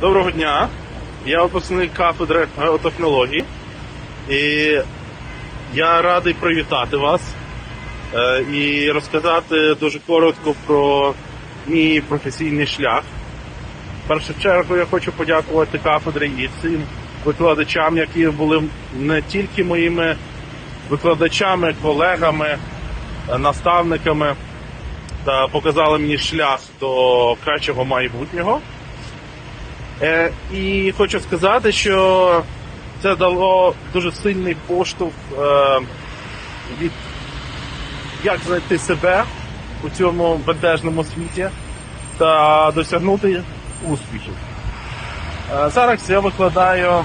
Доброго дня. Я випускник кафедри геотехнологій. І я радий привітати вас е, і розказати дуже коротко про мій професійний шлях. В першу чергу я хочу подякувати кафедрі і всім викладачам, які були не тільки моїми викладачами, колегами, наставниками та показали мені шлях до кращого майбутнього. Е, і хочу сказати, що це дало дуже сильний поштовх е, від як знайти себе у цьому бентежному світі та досягнути успіхів. Е, зараз я викладаю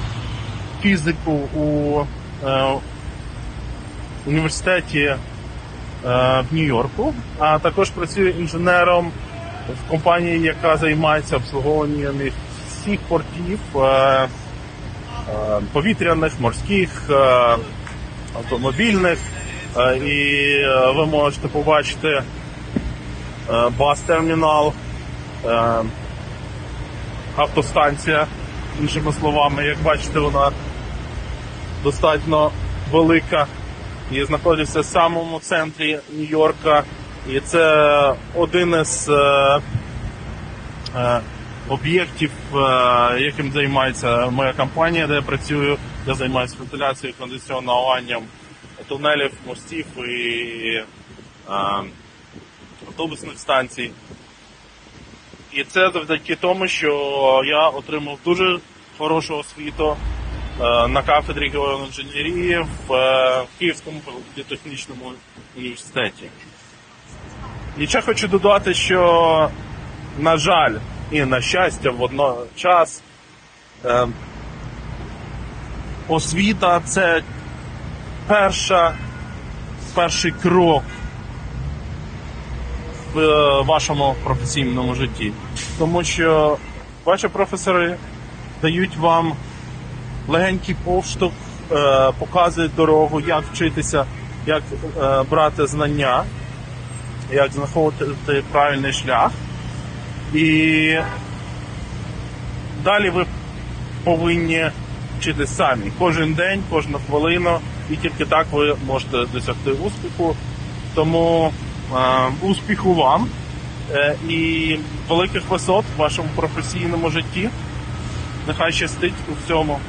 фізику у університеті в Нью-Йорку, а також працюю інженером в компанії, яка займається обслуговуванням всіх портів е, е, повітряних, морських, е, автомобільних. І ви можете побачити бас-термінал, автостанція, іншими словами, як бачите, вона достатньо велика і знаходиться в самому центрі Нью-Йорка. І це один із об'єктів, е, яким займається моя компанія, де я працюю. Я займаюся вентиляцією, кондиціонуванням тунелів, мостів і е, автобусних станцій. І це завдяки тому, що я отримав дуже хорошу освіту е, на кафедрі геоінженерії в Київському політехнічному університеті. І ще хочу додати, що, на жаль, і на щастя, водночас е, освіта це перша, перший крок в е, вашому професійному житті. Тому що ваші професори дають вам легенький повштовх, е, показують дорогу, як вчитися, як е, брати знання, як знаходити правильний шлях. І далі ви повинні вчити самі кожен день, кожну хвилину, і тільки так ви можете досягти успіху. Тому е, успіху вам е, і великих висот в вашому професійному житті. Нехай щастить у всьому.